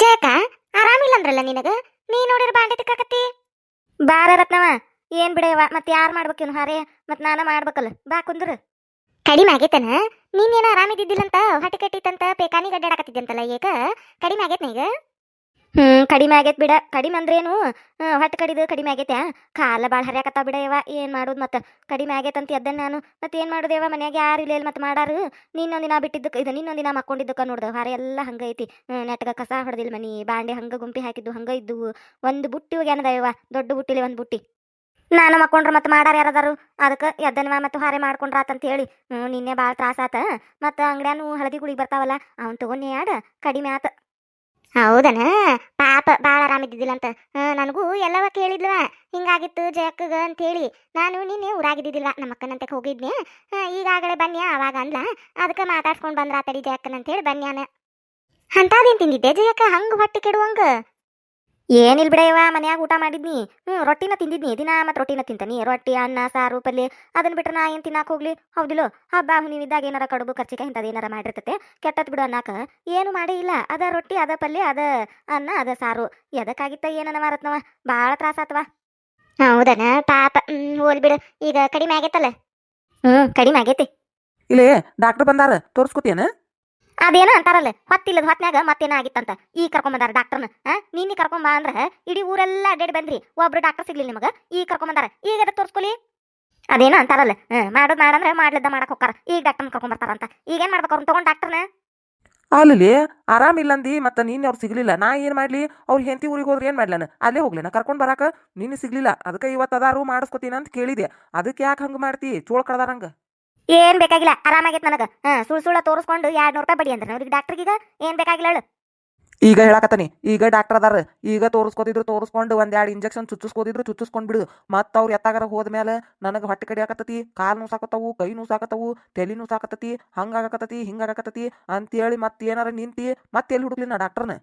ಜಯಕ ಆರಾಮಿಲ್ಲ ಅಂದ್ರಲ್ಲ ನಿನಗ? ನೀ ನೋಡಿರ ಬಾಂಡೆ ತಿಕ್ಕಾಕತ್ತಿ? ಬಾರ ರತ್ನವ ಏನ್ ಬಿಡವ ಮತ್ ಯಾರ್ ಮಾಡ್ಬೇಕೇನು ಹಾರೆ? ಮತ್ ನಾನು ಮಾಡ್ಬೇಕಲ್ಲ ಬಾ ಕುಂದ್ರ. ಕಡಿಮೆ ಆಗೈತನ? ನೀನೇನ ಆರಾಮಿದ್ದಿದ್ದಿಲ್ಲಂತ ಹೊಟ್ಟೆ ಕಟ್ಟಿತ್ತಂತ ಪೇಕಾನಿ ಗಡ್ಡಾಡಕತ್ತಿದ್ದಂತಲ್ಲ ಈಗ ಕಡಿಮೆ ಆಗೈತ್ನ ಈಗ? ಹ್ಮ್, ಕಡಿಮೆ ಆಗೈತ್ ಬಿಡ. ಕಡಿಮೆ ಅಂದ್ರೇನು? ಹೊಟ್ಟೆ ಕಡಿದು ಕಡಿಮೆ ಆಗೈತೆ ಕಾಲ ಭಾಳ ಬಿಡ ಯವ ಏನ್ ಮಾಡೋದು ಮತ್ತ? ಕಡಿಮೆ ಅಂತ ಎದ್ದೆ ನಾನು? ಮತ್ತೆ ಏನ್ ಮಾಡುದೇವ ಮನ್ಯಾಗ ಯಾರು ಇಲ್ಲ ಮತ್ತೆ ಮಾಡಾರು? ನಿನ್ನೊಂದಿನ ಬಿಟ್ಟಿದ್ದಕ್ಕೆ ಇದು ನಿನ್ನೊಂದಿನ ಮಕ್ಕೊಂಡಿದ್ದಕ್ಕ ನೋಡ್ದ. ಹೊರ ಎಲ್ಲ ಹಂಗೈತಿ ಐತಿ. ನೆಟ್ಗ ಕಸ ಹೊಡೆದಿಲ್ಲ ಮನಿ, ಬಾಂಡೆ ಹಂಗ ಗುಂಪಿ ಹಾಕಿದ್ದು, ಹಂಗ ಇದ್ದು. ಒಂದು ಬುಟ್ಟಿ ಏನದವ ದೊಡ್ಡ ಬುಟ್ಟಿಲಿ ಒಂದು ಬುಟ್ಟಿ. ನಾನು ಮಕ್ಕೊಂಡ್ರ ಮತ್ತೆ ಮಾಡಾರ ಯಾರದಾರು? ಅದಕ್ಕೆ ಎದ್ದನವ ಮತ್ತು ಹಾರೆ ಮಾಡ್ಕೊಂಡ್ರ ಆತಂತ ಹೇಳಿ ನಿನ್ನೆ ಭಾಳ ತ್ರಾಸ ಆತ. ಮತ್ತು ಅಂಗಡ್ಯಾನು ಹಳದಿ ಗುಳಿಗೆ ಬರ್ತಾವಲ್ಲ, ಅವ್ನು ತಗೊಂಡಿ ಆಡ. ಕಡಿಮೆ ಆತ. ಹೌದನ? ಪಾಪ ಭಾಳ ಆರಾಮಿದ್ದಿದ್ದಿಲ್ಲ ಅಂತ ನನಗೂ ಎಲ್ಲವ ಕೇಳಿದ್ಲವ. ಹಿಂಗಾಗಿತ್ತು ಜಯಕ್ಕಗ ಅಂತ ಹೇಳಿ ನಾನು ನಿನ್ನೆ ಊರಾಗಿದ್ದಿದ್ದಿಲ್ಲ ನಮ್ಮ ಅಕ್ಕನಂತೆ ಹೋಗಿದ್ನೆ ಈಗಾಗಲೇ ಬನ್ನಿ ಅವಾಗ ಅಂದ್ಲ. ಅದಕ್ಕೆ ಮಾತಾಡ್ಸ್ಕೊಂಡು ಬಂದ್ರ ತಡಿ ಜಯಕ್ಕನ ಅಂತ ಹೇಳಿ ಬನ್ಯಾನ. ಅಂತಾದೇನು ತಿಂದಿದ್ದೆ ಜಯಕ್ಕ? ಹಂಗೆ ಹೊಟ್ಟೆ ಕೆಡುವಂಗ? ಏನಿಲ್ ಬಿಡಯ್ಯವ ಮನ್ಯಾಗ ಊಟ ಮಾಡಿದ್ನಿ. ಹ್ಞೂ ರೊಟ್ಟಿನ ತಿಂದಿದ್ನಿ. ದಿನ ಮತ್ತೆ ರೊಟ್ಟಿನ ತಿಂತಾನಿ. ರೊಟ್ಟಿ ಅನ್ನ ಸಾರು ಪಲ್ಯ ಅದನ್ನ ಬಿಟ್ರೆ ನಾ ಏನು ತಿನ್ನಾಕ ಹೋಗ್ಲಿ? ಹೌದಿಲ್ಲೋ? ಹಬ್ಬ ಹುಣ್ಣಿವಿದ್ದಾಗ ಏನಾರ ಕಡುಬು ಖರ್ಚಿಕ ಇಂಥದ್ದು ಏನಾರ ಮಾಡಿರ್ತೈತೆ ಕೆಟ್ಟದ್ ಬಿಡು ಅನ್ನಾಕ ಏನು ಮಾಡಿ ಇಲ್ಲ. ಅದ ರೊಟ್ಟಿ ಅದ ಪಲ್ಯ ಅದ ಅನ್ನ ಅದ ಸಾರು. ಎದಕ್ಕಾಗಿತ್ತ ಏನನ ಮಾರತ್ನವ? ಭಾಳ ತ್ರಾಸ ಆತವ. ಹೌದನ? ಪಾಪ. ಹ್ಮ್ ಹೋಲ್ ಬಿಡು. ಈಗ ಕಡಿಮೆ ಆಗೈತಲ್ಲ? ಹ್ಞೂ ಕಡಿಮೆ ಆಗೈತಿ. ಇಲ್ಲೇ ಡಾಕ್ಟರ್ ಬಂದಾರ. ತೋರ್ಸ್ಕೊತಿಯನ? ಅದೇನೋ ಅಂತಾರಲ್ಲ, ಹೊತ್ತಿಲ್ಲದ ಹೊತ್ನ್ಯಾಗ ಮತ್ತೇನ ಆಗಿತ್ತಂತ ಈ ಕರ್ಕೊಂಬಂದಾರ ಡಾಕ್ಟರ್ನ ನೀನಿ ಕರ್ಕೊಂಬ ಅಂದ್ರ ಇಡೀ ಊರೆಲ್ಲ ಅಡ್ಡಾಡಿ ಬಂದ್ರಿ, ಒಬ್ರು ಡಾಕ್ಟರ್ ಸಿಗ್ಲಿಲ್ಲ ನಿಮಗ, ಈ ಕರ್ಕೊಂಬಂದಾರ, ಈಗ ಅದ ತೋರ್ಸ್ಕೊಲಿ? ಅದೇನೋ ಅಂತಾರಲ್ಲ ಮಾಡೋದ್ ಮಾಡಂದ್ರೆ ಮಾಡ್ಲಿದ್ದ ಮಾಡಕ್ ಹೋಗ್ತಾರ ಈಗ ಡಾಕ್ಟರ್ನ ಕರ್ಕೊಂಬರ್ತಾರಂತ, ಈಗೇನ್ ಮಾಡ್ಬೇಕು ಅವ್ರನ್ನ ತಗೊಂಡ್ ಡಾಕ್ಟರ್ನ ಅಲ್ಲಿ ಆರಾಮಿಲ್ಲಂದಿ ಮತ್ತ ನೀನು ಅವ್ರು ಸಿಗ್ಲಿಲ್ಲ, ನಾ ಏನ್ ಮಾಡ್ಲಿ, ಅವ್ರು ಹೆಂಡತಿ ಊರಿಗೆ ಹೋದ್ರೆ ಏನ್ ಮಾಡ್ಲನ? ಅಲ್ಲೇ ಹೋಗ್ಲೇನ ಕರ್ಕೊಂಡ್ ಬರಾಕ, ನೀನು ಸಿಗ್ಲಿಲ್ಲ, ಅದಕ್ಕೆ ಇವತ್ತು ಅದಾರು ಮಾಡಿಸ್ಕೊತೀನಿ ಅಂತ ಕೇಳಿದೆ, ಅದಕ್ಕೆ ಯಾಕೆ ಹಂಗ ಮಾಡ್ತಿ, ಚೋಳ ಕಳ್ದಾರಂಗ ಏನ್ ಬೇಕಾಗಿಲ್ಲ, ಆರಾಮಾಗೈತೆ ನನಗ. ಹಾ, ಸುಳ್ ಸುಳ್ಳ ತೋರಿಸ್ಕೊಂಡು ಎರಡ್ ನೂರು ರೂಪಾಯಿ ಬಡಿ ಅಂದ್ರೆ ಅವ್ರಿಗೆ. ಈಗ ಏನ್ ಬೇಕಾಗಿಲ್ಲ ಹೇಳು. ಈಗ ಹೇಳಕತ್ತಾನಿ, ಈಗ ಡಾಕ್ಟರ್ ಅದಾರ. ಈಗ ತೋರಿಸ್ಕೊತಿದ್ರು ತೋರಿಸ್ಕೊಂಡು ಒಂದ್ ಎರಡು ಇಂಜೆಕ್ಷನ್ ಚುಚ್ಚಿಸ್ಕೋತಿದ್ರು, ಚುಚ್ಚಿಸ್ಕೊಂಡ್ ಬಿಡು. ಮತ್ತ ಅವ್ರು ಎತ್ತಾಗಾರ ಹೋದ್ಮೇಲೆ ನನಗೆ ಹೊಟ್ಟೆ ಕಡಿ ಆಕತ್ತತಿ, ಕಾಲ್ ಸಾಕತ್ತವು ಕೈ ಸಾಕತ್ತವು ತಲೆ ಸಾಕತ್ತತಿ ಹಂಗಾಗಕತ್ತತಿ, ಹಿಂಗಾಗಕತ್ತತಿ ಅಂತೇಳಿ ಮತ್ತೆ ಏನಾರ ನಿಂತಿ ಮತ್ತೆ ಎಲ್ಲಿ ಹುಡುಕ್ಲಿ ನಾ ಡಾಕ್ಟರ್ನ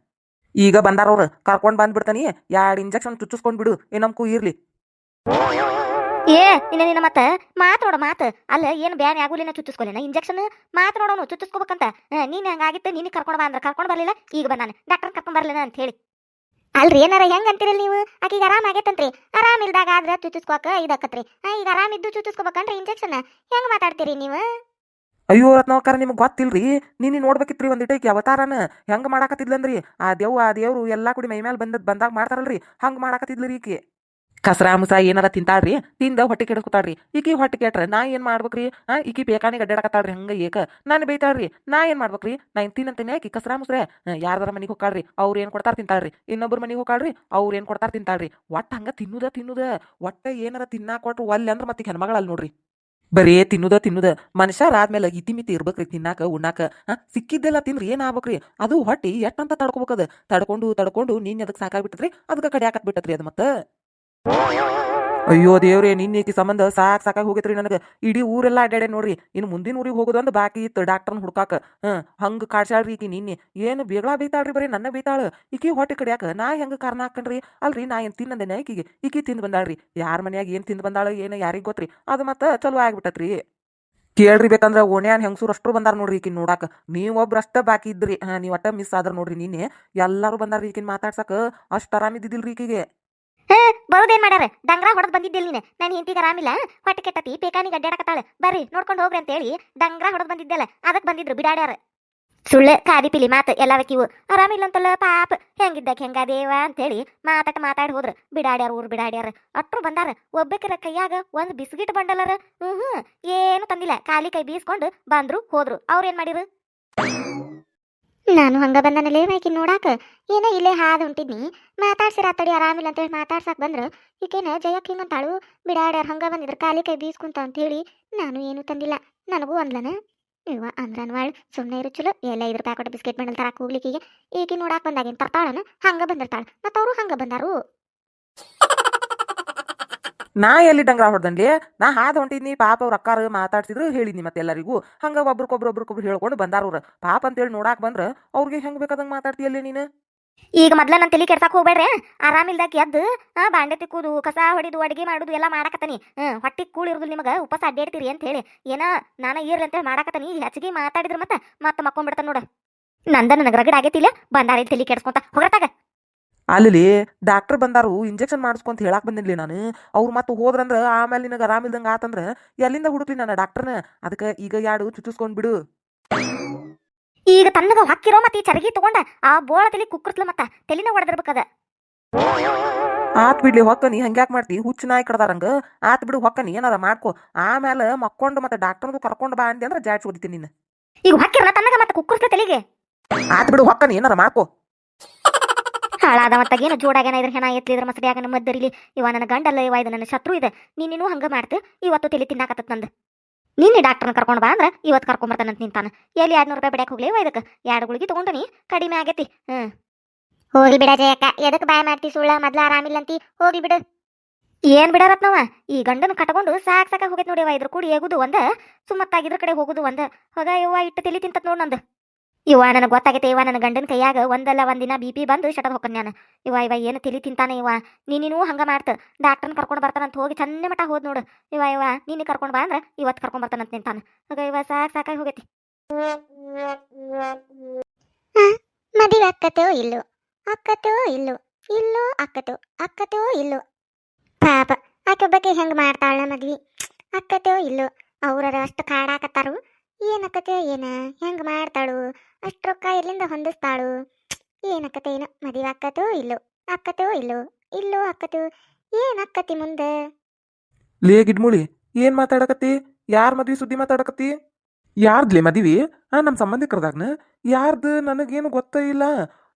ಈಗ ಬಂದಾರ ಅವ್ರು, ಕರ್ಕೊಂಡ್ ಬಂದ್ಬಿಡ್ತಾನಿ, ಎರಡು ಇಂಜೆಕ್ಷನ್ ಚುಚ್ಚಿಸ್ಕೊಂಡ್ ಬಿಡು ಏನಮ್ಕು ಇರ್ಲಿ. ಏ, ನಿನ್ನ ನಿನ್ನ ಮತ್ತೆ ಮಾತ್ ನೋಡ ಮಾತ್. ಅಲ್ಲ, ಏನು ಬ್ಯಾನ್ ಆಗುಲಿನ ಚುಚ್ಚಿಸ್ಕೊಲಿನ? ಇಂಜೆಕ್ಷನ್ ಮಾತ್ ನೋಡೋನು, ಚುಚ್ಚಿಸ್ಕೋಬೇಕಂತ. ನೀನ್ ಹಂಗಾಗಿತ್ತು ನೀನು ಕರ್ಕೊಂಡ್ ಬಾ ಅಂದ್ರ ಕರ್ಕೊಂಡ್ ಬರಲಿಲ್ಲ? ಈಗ ಬಂದಾನೆ. ಡಾಕ್ಟರ್ ಕರ್ಕೊಂಡು ಬರಲಿಲ್ಲ ಅಂತ ಹೇಳಿ. ಅಲ್ರಿ, ಏನಾರ ಹೆಂಗ್ ಅಂತೀರಲ್ಲ ನೀವು? ಆಕಿಗೆ ಆರಾಮ್ ಆಗೈತಂತ್ರಿ. ಆರಾಮ್ ಇಲ್ದಾಗ ಆದ್ರೆ ಚುಚ್ಚಿಸ್ಕೋಕ ಇದಾಕತ್ರಿ ಈಗ ಆರಾಮ್ ಇದ್ದು ಚುಚ್ಚಿಸ್ಕೋಬೇಕಂದ್ರೆ ಇಂಜೆಕ್ಷನ್ ಹೆಂಗ್ ಮಾತಾಡ್ತೀರಿ ನೀವು? ಅಯ್ಯೋ ರತ್ನಾಕರ ನಿಮ್ಗೆ ಗೊತ್ತಿಲ್ರಿ. ನೀನು ನೋಡ್ಬೇಕಿತ್ರಿ ಒಂದಿಟೈಕಿ ಅವತಾರನ. ಹೆಂಗ್ ಮಾಡಾಕತ್ತಿದ್ಲಂದ್ರಿ? ಆ ದೇವ್ ಆ ದೇವ್ರು ಎಲ್ಲಾ ಕುಡಿ ಮೈ ಮೇಲೆ ಬಂದದ್ ಬಂದಾಗ ಮಾಡ್ತಾರಲ್ರಿ. ಹಂಗ್ ಮಾಡಾಕತ್ತಿದ್ಲ್ರಿ ಈಕಿ. ಕಸರ ಮುಸ ಏನಾರ ತಿಂತಾಳ್ರಿ? ತಿಂದ ಹೊಟ್ಟೆ ಕೆಡಸ್ಕೊತಾಳ್ರಿ. ಈಕಿ ಹೊಟ್ಟೆ ಕೆಟ್ರೆ, ನಾ ಏನ್ ಮಾಡ್ಬೇಕ್ರಿ? ಆ, ಈಕಿ ಬೇಕಾನಿಗೆ ಗಡ್ಡಾಡಕತ್ತಾಳ್ರಿ ಹಂಗ ಏಕ. ನಾನು ಬೈತಾಳ್ರಿ ನಾ ಏನ್ ಮಾಡ್ಬೇಕ್ರಿ? ನಾ ಇನ್ ತಿನ್ನಂತೇನೆ ಆಕಿ ಕಸರ ಮುಸ್ರೆ ಯಾರ್ದಾರ ಮನಿಗೆ ಹೋಗ್ಕಾಳ್ರಿ. ಅವ್ರು ಏನ್ ಕೊಡ್ತಾರ ತಿಂತಾಳ್ರಿ. ಇನ್ನೊಬ್ರು ಮನಿಗೆ ಹೋಗ್ಕಾಳ್ರಿ. ಅವ್ರು ಏನ್ ಕೊಡ್ತಾರ ತಿಂತಾಳ್ರಿ. ಒಟ್ಟ ಹಂಗ ತಿನ್ನುದ ತಿನ್ನುದ. ಒಟ್ಟ ಏನಾರ ತಿನ್ನಾಕ ಕೊಟ್ರು ಒಲ್ಲೆ ಅಂದ್ರೆ ಮತ್ತೆ ಹೆಣ್ಮಗಳಲ್ಲ ನೋಡ್ರಿ. ಬರೀ ತಿನ್ನುದ ತಿನ್ನುದ. ಮನುಷ್ಯರ ಆದ್ಮೇಲೆ ಇತಿಮಿತಿ ಇರ್ಬೇಕ್ರಿ ತಿನ್ನಾಕ, ಉಣ್ಣಾಕ. ಸಿಕ್ಕಿದ್ದೆಲ್ಲ ತಿಂದ್ರಿ ಏನ್ ಆಗ್ಬೇಕ್ರಿ? ಅದು ಹೊಟ್ಟಿ ಎಷ್ಟಂತ ತಡ್ಕೋಬೇಕದ ತಡ್ಕೊಂಡು ತಡ್ಕೊಂಡು ನೀನ್ ಅದಕ್ಕೆ ಸಾಕಾಗ್ಬಿಟ್ಟದ್ರಿ ಅದಕ್ಕೆ ಕಡಿಯಾಕತ್ ಬಿಟ್ಟತ್ರಿ ಅದು ಮತ್ತ. ಅಯ್ಯೋ ದೇವ್ರಿ, ನಿನ್ನ ಈಕಿ ಸಂಬಂಧ ಸಾಕ್ ಸಾಕಾಗಿ ಹೋಗೈತ್ರಿ ನನಗೆ. ಇಡೀ ಊರೆಲ್ಲ ಅಡ್ಡಾಡೆ ನೋಡ್ರಿ. ಇನ್ನು ಮುಂದಿನ ಊರಿಗೆ ಹೋಗೋದು ಒಂದು ಬಾಕಿ ಇತ್ತು ಡಾಕ್ಟರ್ನ ಹುಡ್ಕಾಕ. ಹ್ಮ್ ಹಂಗ ಕಾಡ್ಸಾಳ್ರಿ ಈಕಿ ನಿನ್ನೆ. ಏನು ಬೇಗಳ ಬೈತಾಳ್ರಿ ಬರೀ, ನನ್ನ ಬೈತಾಳ. ಈಕಿ ಹೊಟ್ಟೆ ಕಡಿಯಾಕ ನಾ ಹೆಂಗ ಕಾರಣ ಹಾಕನ್ರಿ? ಅಲ್ರಿ, ನಾ ಏನು ತಿನ್ನಂದೇನೆ ಈಕಿಗೆ? ಈಕಿ ತಿಂದ್ ಬಂದಾಳ್ರಿ. ಯಾರ ಮನ್ಯಾಗ ಏನ್ ತಿಂದ್ ಬಂದಾಳ ಏನು ಯಾರಿಗ್ ಗೊತ್ತ್ರಿ. ಅದು ಮತ್ತ ಚಲೋ ಆಗ್ಬಿಟ್ಟತ್ರಿ. ಕೇಳ್ರಿ ಬೇಕಂದ್ರ ಓಣ್ಯಾನ್ ಹೆಂಗಸೂರು ಅಷ್ಟ್ರು ಬಂದಾರ ನೋಡ್ರಿ ಈಕಿನ್ ನೋಡಾಕ. ನೀವ್ ಅಷ್ಟ ಬಾಕಿ ಇದ್ರಿ. ಹಾ, ನೀವ್ ಮಿಸ್ ಆದ್ರ ನೋಡ್ರಿ ನಿನ್ನೆ. ಎಲ್ಲಾರು ಬಂದಾರ ಈಕಿನ ಮಾತಾಡ್ಸಕ. ಅಷ್ಟ್ ಆರಾಮಿದ್ದಿಲ್ರಿ ಈಕಿಗೆ. ಬರೋದೇನ್ ಮಾಡ್ಯಾರ? ಡಂಗ್ರ ಹೊಡೆದ್ ಬಂದಿದ್ದಿಲ್ಲ ನೀನು. ನನ್ನ ಹೆಂಡತಿಗೆ ಆರಾಮಿಲ್ಲ. ಹೊಟ್ಟೆ ಕೆಟ್ಟತಿ, ಪೇಕಾನಿಗೆ ಅಡ್ಡಾಡಕತ್ತಾಳ ಬರ್ರಿ, ನೋಡ್ಕೊಂಡು ಹೋಗ್ರಿ ಅಂತ ಹೇಳಿ ಡಂಗ್ರ ಹೊಡೆದ್ ಬಂದಿದ್ದಲ್ಲ. ಅದಕ್ಕೆ ಬಂದಿದ್ರು ಬಿಡಾಡ್ಯಾರ. ಸುಳ್ಳೆ ಕಾದಿ ಪಿಲಿ ಮಾತು ಎಲ್ಲವಕ್ಕಿವು ಆರಾಮಿಲ್ಲ ಅಂತಲ್ಲ ಪಾಪ ಹೆಂಗಿದ್ದಕ್ಕೆ ಅಂತ ಅಂತೇಳಿ ಮಾತಾಟ ಮಾತಾಡಿ ಹೋದ್ರ. ಬಿಡಾಡ್ಯಾರ, ಊರ್ ಬಿಡಾಡ್ಯಾರ. ಅಟ್ರು ಬಂದಾರ. ಒಬ್ಬಕ್ಕಿರ ಕೈಯಾಗ ಒಂದ್ ಬಿಸ್ಕಿಟ್ ಬಂಡಲರ. ಹ್ಮ್, ಏನು ತಂದಿಲ್ಲ. ಖಾಲಿ ಕೈ ಬೀಸ್ಕೊಂಡು ಬಂದ್ರು, ಹೋದ್ರು. ಅವ್ರ ಏನ್ ಮಾಡಿರು? ನಾನು ಹಂಗ ಬಂದನಲ್ಲೇ ಮೈಕಿ ನೋಡಾಕ. ಏನೋ ಇಲ್ಲೇ ಹಾದ್ ಹೊಂಟಿದ್ನಿ ಮಾತಾಡ್ಸಿರ ಆತಡಿ ಆರಾಮಿಲ್ಲ ಅಂತ ಹೇಳಿ ಮಾತಾಡ್ಸಕ್ ಬಂದ್ರು. ಈಕೇನ ಜಯಕ್ ಹಿಂಗಂತಾಳು. ಬಿಡಾಡ್ಯಾರ ಹಂಗ ಬಂದಿದ್ರ ಕಾಲಿ ಕೈ ಅಂತ ಹೇಳಿ ನಾನು ಏನು ತಂದಿಲ್ಲ. ನನಗೂ ಅಂದ್ಲನ. ಇವ ಅಂದ್ರನ್ವಾಳ್ ಸುಮ್ಮನೆ ಇರು ಚಲೋ. ಎಲ್ಲ ಐದು ರೂಪಾಯಿ ಕೊಟ್ಟು ಬಿಸ್ಕೆಟ್ ಮಾಡಲ್ ತರಾಕ್ ಹೋಗ್ಲಿಕ್ಕಿಗೆ ಈಕಿ ನೋಡಾಕ ಬಂದಾಗಿನ್ ತರ್ತಾಳನ? ಹಂಗ ಬಂದಿರ್ತಾಳ. ಮತ್ತ ಅವರು ಹಂಗ ಬಂದಾರು? ನಾ ಎಲ್ಲಿ ಡಂಗ್ರ ಹೊಡ್ದನ್ಲಿ ನಾ ಹಾದ್ ಹೊಂಟಿದ್ನಿ, ಪಾಪ ಅವ್ರ ಅಕ್ಕಾರ ಮಾತಾಡ್ಸಿದ್ರು, ಹೇಳಿದ್ನಿ ಮತ್ತೆ ಎಲ್ಲರಿಗೂ. ಹಂಗ ಒಬ್ರಿಗೊಬ್ರು ಒಬ್ರಿಗೊಬ್ರು ಹೇಳ್ಕೊಂಡು ಬಂದಾರ ಅವ್ರ. ಪಾಪ ಅಂತೇಳಿ ನೋಡಾಕ್ ಬಂದ್ರ ಅವ್ರಿಗೆ ಹೆಂಗ್ ಬೇಕಾದಂಗ ಮಾತಾಡ್ತೀಯಲ್ಲೇ ನೀನು? ಈಗ ಮೊದ್ಲ ನನ್ನ ತಲೆ ಕೆಡ್ಸಕ್ ಹೋಗ್ಬೇಡ್ರಿ. ಆರಾಮಿಲ್ದಾಗ ಎದ್ದು ಬಾಂಡೆ ತಿಕ್ಕುದು, ಕಸ ಹೊಡಿದು, ಅಡಿಗೆ ಮಾಡುದು, ಎಲ್ಲ ಮಾಡಾಕತ್ತಾನಿ. ಹ್ಮ್ ಹೊಟ್ಟಿ ಕೂಳ್ ನಿಮಗೆ, ಉಪವಾಸ ಅಡ್ಡಾಡ್ತೀರಿ ಅಂತ ಹೇಳಿ ಏನ ನಾನ ಇರ್ಲಿ ಅಂತ ಮಾಡಾಕತ್ತಾನಿ. ಹೆಚ್ಚಿಗೆ ಮಾತಾಡಿದ್ರ ಮತ್ತ ಮತ್ತ ಮಕ್ಕೊಂಡ್ಬಿಡ್ತಾನ ನೋಡ. ನಂದ ನನಗೆ ರಗಡ್ ಆಗೈತಿಲ್ಲ, ಬಂದಾರ ತಲೆ ಕೆಡ್ಸ್ಕೊಂತ. ಹೊರತಾಗ ಅಲ್ಲಿ ಡಾಕ್ಟರ್ ಬಂದಾರು ಇಂಜೆಕ್ಷನ್ ಮಾಡಿಸ್ಕೊಂತ ಹೇಳಕ್ ಬಂದಿನ್ಲಿ ನಾನು. ಅವ್ರು ಮತ್ತೆ ಹೋದ್ರಂದ್ರ ಆಮೇಲೆ ನಿನಗೆ ಆರಾಮಿಲ್ದಂಗ ಆತಂದ್ರ ಎಲ್ಲಿಂದ ಹುಡುಕ್ಲಿ ನಾನು ಡಾಕ್ಟರ್ನ ಅದಕ್ಕೆ ಈಗ ಯಾಡು ಚುಚ್ಚಿಸ್ಕೊಂಡ್ ಬಿಡು. ಈಗ ತನ್ನಗ ಹಾಕಿರೋ ಮತ್ತೆ ಈ ಚರಗಿ ತಗೊಂಡ ಆ ಬೋಳ ತಲೆ ಕುಕ್ಕರ್ಸ್ಲ ಮತ್ತ ತೆಲಿನ ಹೊಡೆದಿರ್ಬೇಕದ ಆತ್ ಬಿಡ್ಲಿ ಹೊಕ್ಕನಿ ಹಂಗ್ಯಾಕ್ ಮಾಡ್ತಿ? ಹುಚ್ಚು ನಾಯಿ ಕಡ್ದಾರಂಗ. ಆತ್ ಬಿಡು ಹೊಕ್ಕನಿ ಏನಾರ ಮಾಡ್ಕೊ. ಆಮೇಲೆ ಮಕ್ಕೊಂಡು ಮತ್ತೆ ಡಾಕ್ಟರ್ದು ಕರ್ಕೊಂಡು ಬಾ ಅಂದೆ ಅಂದ್ರೆ ಜಾಡ್ಸ್ ಓದಿತೀನಿ ನಿನ್ನ. ಈಗ ಹಾಕಿರಲ್ಲ ತನ್ನಗ ಮತ್ತೆ ಕುಕ್ಕರ್ತ್ಲ ತಲೆಗೆ. ಆತ್ ಬಿಡು ಹೊಕ್ಕನಿ ಏನಾರ ಮಾಡ್ಕೊ. ಹಾಳಾದ ಮತ್ತಾಗೇನು ಜೋಡಾಗೇನ ಇದ್ರ ಹೆಣ ಆಗ ನಮ್ಮ ಮದ್ದರಿಲಿ ಇವ ನನ್ನ ಗಂಡಲ್ಲ ಇವ ಇದು ನನ್ನ ಶತ್ರು ಇದೆ. ನೀನು ಹಂಗ ಮಾಡ್ತು ಇವತ್ತು ತಲೆ ತಿನ್ನಾಕತ್ತ ನಂದು. ನಿನ್ನೆ ಡಾಕ್ಟರ್ನ ಕರ್ಕೊಂಡು ಬಾ ಅಂದ್ರೆ ಇವತ್ತು ಕರ್ಕೊಂಬರ್ತಾನಂತ ನಿಂತಾನ. ಎಲ್ಲಿ ಎರಡ್ನೂರು ರೂಪಾಯಿ ಬಿಡಕ್ಕೆ ಹೋಗ್ಲಿ ಇದಕ್ಕೆ ಎರಡು ಗುಳಿಗೆ ತಗೊಂಡನಿ ಕಡಿಮೆ ಆಗೈತಿ. ಹ್ಞೂ ಹೋಗ್ಲಿ ಬಿಡ ಜಯಕ್ಕ ಎದಕ್ಕೆ ಬಾಯ್ ಮಾಡ್ತಿ ಸುಳ್ಳ? ಮೊದ್ಲು ಆರಾಮಿಲ್ಲಂತಿ ಹೋಗ್ಲಿ ಬಿಡು. ಏನ್ ಬಿಡಾರತ್ನವ? ಈ ಗಂಡನ ಕಟ್ಕೊಂಡು ಸಾಕ್ ಸಾಕಾಗಿ ಹೋಗೈತ್ ನೋಡಿ ಇದ್ರ ಕೂಡಿ ಹೇಗುದು ಒಂದ ಸುಮ್ಮತ್ತಾಗಿದ್ರ ಕಡೆ ಹೋಗುದು ಒಂದ. ಹೊಗ ಇವ್ವ ಇಟ್ಟು ತಲೆ ತಿಂತತ್ ನೋಡ್ ನಂದು. ಇವ ನನಗೆ ಗೊತ್ತಾಗೈತೆ, ಇವ ನನ್ನ ಗಂಡನ ಕೈಯಾಗ ಒಂದಲ್ಲ ಒಂದಿನ ಬಿ ಪಿ ಬಂದು ಶಟದ ಹೊಕ್ಕನ್ ನಾನು ಇವ ಇವ ಏನು ತಿಳಿ ತಿಂತಾನೆ ಇವ. ನೀನು ಹಂಗೆ ಮಾಡ್ತ. ಡಾಕ್ಟರ್ನ ಕರ್ಕೊಂಡು ಬರ್ತಾನಂತ ಹೋಗಿ ಚೆನ್ನ ಮಟ ಹೋದ್ ನೋಡು. ಇವ ಇವ, ನೀನು ಕರ್ಕೊಂಡು ಬಾ ಅಂದ್ರೆ ಇವತ್ತು ಕರ್ಕೊಂಡು ಬರ್ತಾನಂತ ನಿಂತಾನ. ಆಗ ಇವ ಸಾಕ್ ಸಾಕಾಗಿ ಹೋಗೈತಿ. ಮದುವೆ ಅಕ್ಕತೋ ಇಲ್ಲೋ? ಅಕ್ಕತೋ ಇಲ್ಲೋ? ಇಲ್ಲೋ ಅಕ್ಕತೋ? ಅಕ್ಕತೋ ಇಲ್ಲೋ? ಪಾಪ ಆಕೊಬ್ಬಕ್ಕೆ ಹೆಂಗ್ ಮಾಡ್ತಾಳ ಮದ್ವಿ? ಅಕ್ಕತೋ ಇಲ್ಲೋ? ಅವ್ರ ಅಷ್ಟು ಕಾಡಾಕತ್ತಾರು. ಏನಕ್ಕತೆ ಏನ? ಹೆಂಗ್ ಮಾಡ್ತಾಳು? ಅಷ್ಟು ರೊಕ್ಕ ಎಲ್ಲಿಂದ ಹೊಂದಿಸ್ತಾಳು? ಏನಕ್ಕತೆ ಏನು? ಮದುವೆ ಅಕ್ಕತೋ ಇಲ್ಲೋ? ಅಕ್ಕತೋ ಇಲ್ಲೋ? ಇಲ್ಲೋ ಅಕ್ಕತು ಏನಕ್ಕತಿ ಮುಂದೆ? ಲೇ ಗಿಡ್ಮುಳಿ, ಏನ್ ಮಾತಾಡಕತ್ತಿ? ಯಾರ್ ಮದ್ವಿ ಸುದ್ದಿ ಮಾತಾಡಕತ್ತಿ? ಯಾರ್ದ್ಲೆ ಮದ್ವಿ? ಆ ನಮ್ಮ ಸಂಬಂಧಿಕರದಾಗ್ನ? ಯಾರ್ದು ನನಗೇನು ಗೊತ್ತೇ ಇಲ್ಲ.